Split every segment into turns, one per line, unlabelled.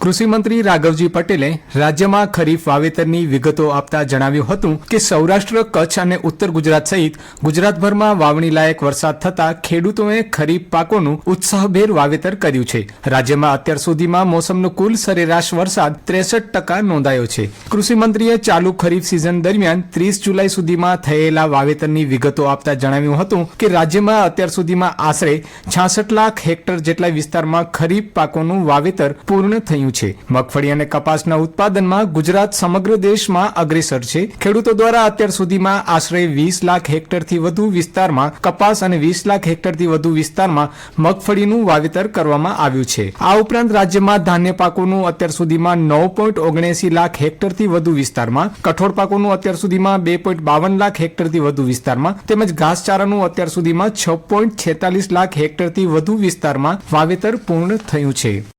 કૃષિમંત્રી રાઘવજી પટેલે રાજ્યમાં ખરીફ વાવેતરની વિગતો આપતા જણાવ્યું હતું કે સૌરાષ્ટ્ર, કચ્છ અને ઉત્તર ગુજરાત સહિત ગુજરાતભરમાં વાવણી લાયક વરસાદ થતા ખેડૂતોએ ખરીફ પાકોનું ઉત્સાહભેર વાવેતર કર્યું છે. રાજ્યમાં અત્યાર સુધીમાં મોસમનો કુલ સરેરાશ વરસાદ ત્રેસઠ ટકા નોંધાયો છે. કૃષિમંત્રીએ ચાલુ ખરીફ સિઝન દરમિયાન ત્રીસ જુલાઈ સુધીમાં થયેલા વાવેતરની વિગતો આપતા જણાવ્યું હતું કે રાજ્યમાં અત્યાર સુધીમાં આશરે છાસઠ લાખ હેક્ટર જેટલા વિસ્તારમાં ખરીફ પાકોનું વાવેતર પૂર્ણ થયું છે. મગફળી અને કપાસના ઉત્પાદનમાં ગુજરાત સમગ્ર દેશમાં અગ્રેસર છે. ખેડૂતો દ્વારા અત્યાર સુધીમાં આશરે વીસ લાખ હેક્ટરથી વધુ વિસ્તારમાં કપાસ અને વીસ લાખ હેક્ટરથી વધુ વિસ્તારમાં મગફળીનું વાવેતર કરવામાં આવ્યું છે. આ ઉપરાંત રાજ્યમાં ધાન્ય પાકોનું અત્યાર સુધીમાં નવ પોઈન્ટ ઓગણએસી લાખ હેક્ટરથી વધુ વિસ્તારમાં, કઠોળ પાકોનું અત્યાર સુધીમાં બે પોઈન્ટ બાવન લાખ હેક્ટરથી વધુ વિસ્તારમાં તેમજ ઘાસચારાનું અત્યાર સુધીમાં છ પોઈન્ટ છેતાલીસ લાખ હેક્ટરથી વધુ વિસ્તારમાં વાવેતર પૂર્ણ થયું છે.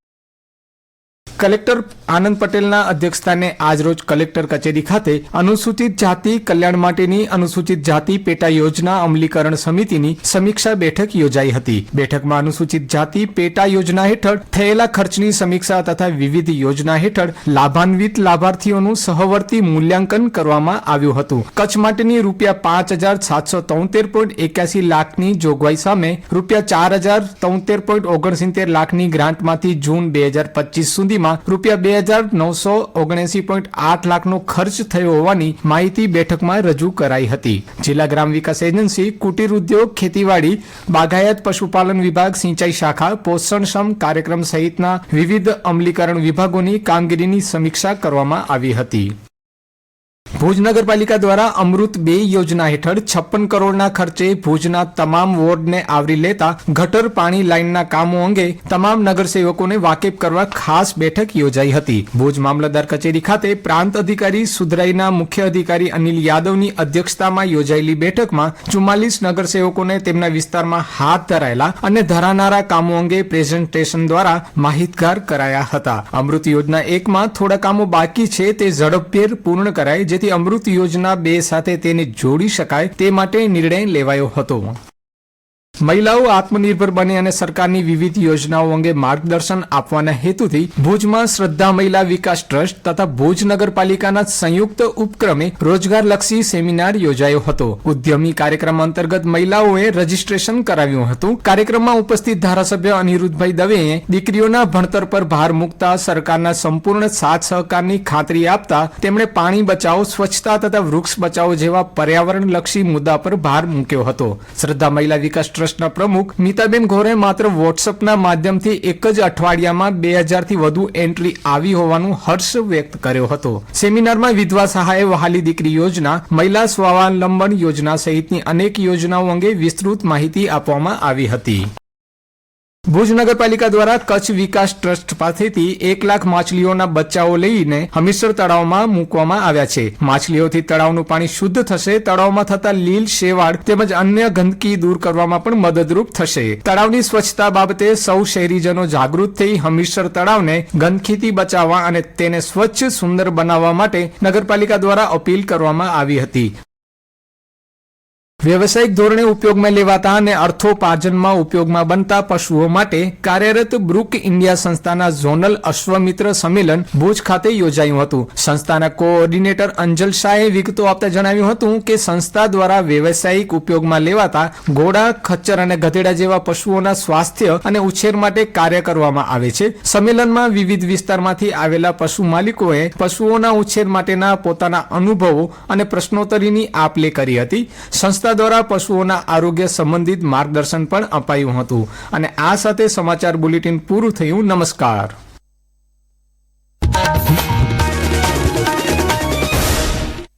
કલેક્ટર આનંદ પટેલના અધ્યક્ષસ્થાને આજરોજ કલેક્ટર કચેરી ખાતે અનુસૂચિત જાતિ કલ્યાણ માટેની અનુસૂચિત જાતિ પેટા યોજના અમલીકરણ સમિતિની સમીક્ષા બેઠક યોજાઈ હતી. બેઠકમાં અનુસૂચિત જાતિ પેટા યોજના હેઠળ થયેલા ખર્ચની સમીક્ષા તથા વિવિધ યોજના હેઠળ લાભાન્વિત લાભાર્થીઓનું સહવર્તી મૂલ્યાંકન કરવામાં આવ્યું હતું. કચ્છ માટેની રૂપિયા પાંચ હજાર સાતસો તોતેર પોઈન્ટ એક્યાસી લાખની જોગવાઈ સામે રૂપિયા ચાર હજાર તોતેર પોઈન્ટ ઓગણસિત્તેર લાખની ગ્રાન્ટમાંથી જૂન બે હજાર પચીસ સુધીમાં રૂપિયા બે હજાર નવસો ઓગણસી પોઈન્ટ આઠ લાખનો ખર્ચ થયો હોવાની માહિતી બેઠકમાં રજૂ કરાઈ હતી. જિલ્લા ગ્રામ વિકાસ એજન્સી, કુટીર ઉદ્યોગ, ખેતીવાડી, બાગાયત પશુપાલન વિભાગ, સિંચાઈ શાખા પોષણક્ષમ કાર્યક્રમ સહિતના વિવિધ અમલીકરણ વિભાગોની કામગીરીની સમીક્ષા કરવામાં આવી હતી. ભુજ નગરપાલિકા દ્વારા અમૃત બે યોજના હેઠળ છપ્પન કરોડના ખર્ચે ભુજના તમામ વોર્ડને આવરી લેતા ગટર પાણી લાઇનના કામો અંગે તમામ નગરસેવકોને વાકેફ કરવા ખાસ બેઠક યોજાઈ હતી. ભુજ મામલતદાર કચેરી ખાતે પ્રાંત અધિકારી સુધરાઈના મુખ્ય અધિકારી અનિલ યાદવની અધ્યક્ષતામાં યોજાયેલી બેઠકમાં ચુમ્માલીસ નગરસેવકોને તેમના વિસ્તારમાં હાથ ધરાયેલા અને ધરાનારા કામો અંગે પ્રેઝન્ટેશન દ્વારા માહિતગાર કરાયા હતા. અમૃત યોજના એકમાં થોડા કામો બાકી છે તે ઝડપભેર પૂર્ણ કરાય, જેથી અમૃત યોજના બે સાથે તેને જોડી શકાય તે માટે નિર્ણય લેવાયો હતો. મહિલાઓ આત્મનિર્ભર બને અને સરકારની વિવિધ યોજનાઓ અંગે માર્ગદર્શન આપવાના હેતુથી ભુજમાં શ્રદ્ધા મહિલા વિકાસ ટ્રસ્ટ તથા ભુજ નગરપાલિકાના સંયુક્ત ઉપક્રમે રોજગારલક્ષી સેમિનાર યોજાયો હતો. ઉદ્યમી કાર્યક્રમ અંતર્ગત મહિલાઓએ રજીસ્ટ્રેશન કરાવ્યું હતું. કાર્યક્રમમાં ઉપસ્થિત ધારાસભ્ય અનિરુદ્ધભાઈ દવેએ દીકરીઓના ભણતર પર ભાર મૂકતા, સરકારના સંપૂર્ણ સાથ સહકારની ખાતરી આપતા, તેમણે પાણી બચાવો, સ્વચ્છતા તથા વૃક્ષ બચાવો જેવા પર્યાવરણલક્ષી મુદ્દા પર ભાર મૂક્યો હતો. શ્રદ્ધા મહિલા વિકાસ ટ્રસ્ટના પ્રમુખ મિતાબેન ઘોરે માત્ર વોટ્સઅપના માધ્યમથી એક જ અઠવાડિયામાં બે હજારથી વધુ એન્ટ્રી આવી હોવાનું હર્ષ વ્યક્ત કર્યો હતો. સેમિનારમાં વિધવા સહાય વહાલી દીકરી યોજના, મહિલા સ્વાવલંબન યોજના સહિતની અનેક યોજનાઓ અંગે વિસ્તૃત માહિતી આપવામાં આવી હતી. ભુજ નગરપાલિકા દ્વારા કચ્છ વિકાસ ટ્રસ્ટ પાસેથી એક લાખ માછલીઓના બચ્ચાઓ લઈને હમીરસર તળાવમાં મૂકવામાં આવ્યા છે. માછલીઓથી તળાવનું પાણી શુદ્ધ થશે, તળાવમાં થતા લીલ શેવાળ તેમજ અન્ય ગંદકી દૂર કરવામાં પણ મદદરૂપ થશે. તળાવની સ્વચ્છતા બાબતે સૌ શહેરીજનો જાગૃત થઈ હમીરસર તળાવને ગંદકીથી બચાવવા અને તેને સ્વચ્છ, સુંદર બનાવવા માટે નગરપાલિકા દ્વારા અપીલ કરવામાં આવી હતી. વ્યવસાયિક ધોરણે ઉપયોગમાં લેવાતા અને અર્થોપાર્જનમાં ઉપયોગમાં બનતા પશુઓ માટે કાર્યરત બ્રુક ઇન્ડિયા સંસ્થાના ઝોનલ અશ્વમિત્ર સંમેલન ભુજ ખાતે યોજાયું હતું. સંસ્થાના કોઓર્ડિનેટર અંજલ શાહે વિગતો આપતા જણાવ્યું હતું કે સંસ્થા દ્વારા વ્યવસાયિક ઉપયોગમાં લેવાતા ઘોડા, ખચ્ચર અને ગધેડા જેવા પશુઓના સ્વાસ્થ્ય અને ઉછેર માટે કાર્ય કરવામાં આવે છે. સંમેલનમાં વિવિધ વિસ્તારમાંથી આવેલા પશુ માલિકોએ પશુઓના ઉછેર માટેના પોતાના અનુભવો અને પ્રશ્નોત્તરીની આપ લે કરી હતી. સંસ્થા દ્વારા પશુઓના આરોગ્ય સંબંધિત માર્ગદર્શન પણ અપાયું હતું. અને આ સાથે સમાચાર બુલેટિન પૂરું થયું. નમસ્કાર.